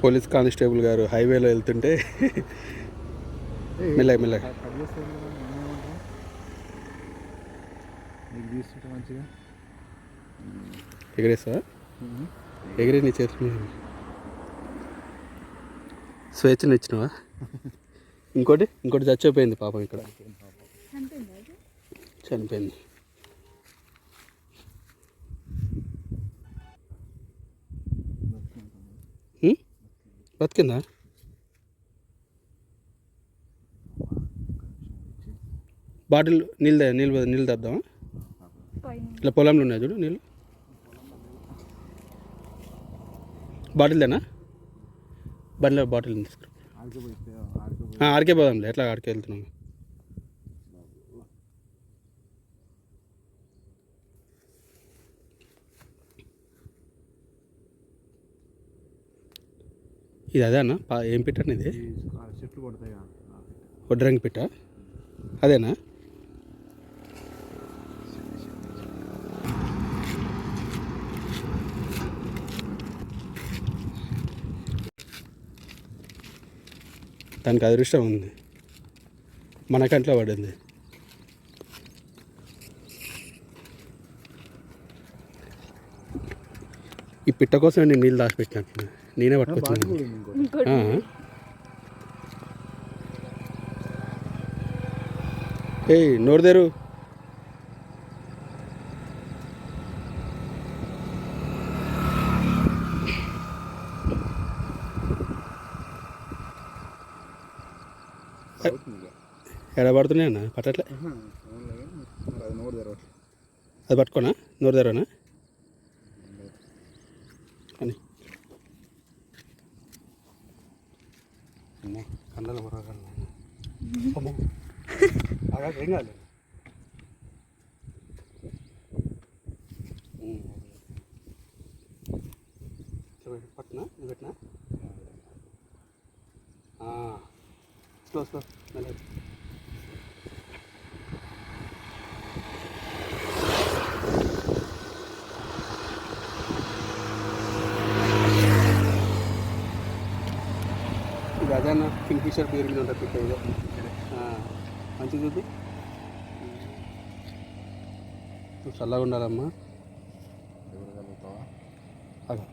Police constable గారు హైవేలో వెళ్తుంటే మెల్లగ మెల్లగ. ఎగరేస్తా ఎగిరే నీ చేతుల స్వేచ్ఛను ఇచ్చినవా? ఇంకోటి? ఇంకోటి చచ్చిపోయింది పాపం ఇక్కడ. చనిపోయింది? బతికిందా? బాటిల్ నీళ్ళు నీళ్ళు నీళ్ళు తద్దామా ఇట్లా పొలంలో ఉన్నాయి చూడు నీళ్ళు? బాటిల్దేనా? బండిలో బాటిల్ తీసుకురా ఆడికే పోదాంలే. ఎట్లా ఆడికే వెళ్తున్నాం ఇది అదే అన్న? పా- ఏం పెట్టండి ఇది. వడ్రంగి పిట్ట? అదేనా? దానికి అదృష్టం ఉంది. మన కంట్లో పడింది. ఈ పిట్ట కోసం నేను నీళ్ళు దాచిపెట్టినట్టు నేనే పట్టుకొచ్చాను. ఏయ్ నోరు తెరు. ఎడబడుతున్నాయి అన్న? పట్టట్లే? అది పట్టుకోనా? నోరు తెరవనా? అని అలా ఏం కాదు పట్టినా? పెట్టినా? స్లో మెల్లగా ఇది అదే అన్న కింగ్ ఫిషర్ పేరు మీద ఉంటుంది పిట్ట ఇదే మంచిది చూద్దు. నువ్వు చల్లగా ఉండాలమ్మా.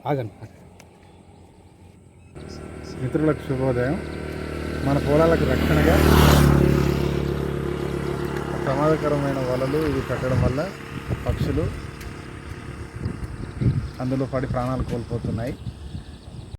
ఆగండి. మిత్రులకు శుభోదయం. మన పొలాలకు రక్షణగా ప్రమాదకరమైన వలలు ఇవి పెట్టడం వల్ల పక్షులు అందులో పడి ప్రాణాలు కోల్పోతున్నాయి.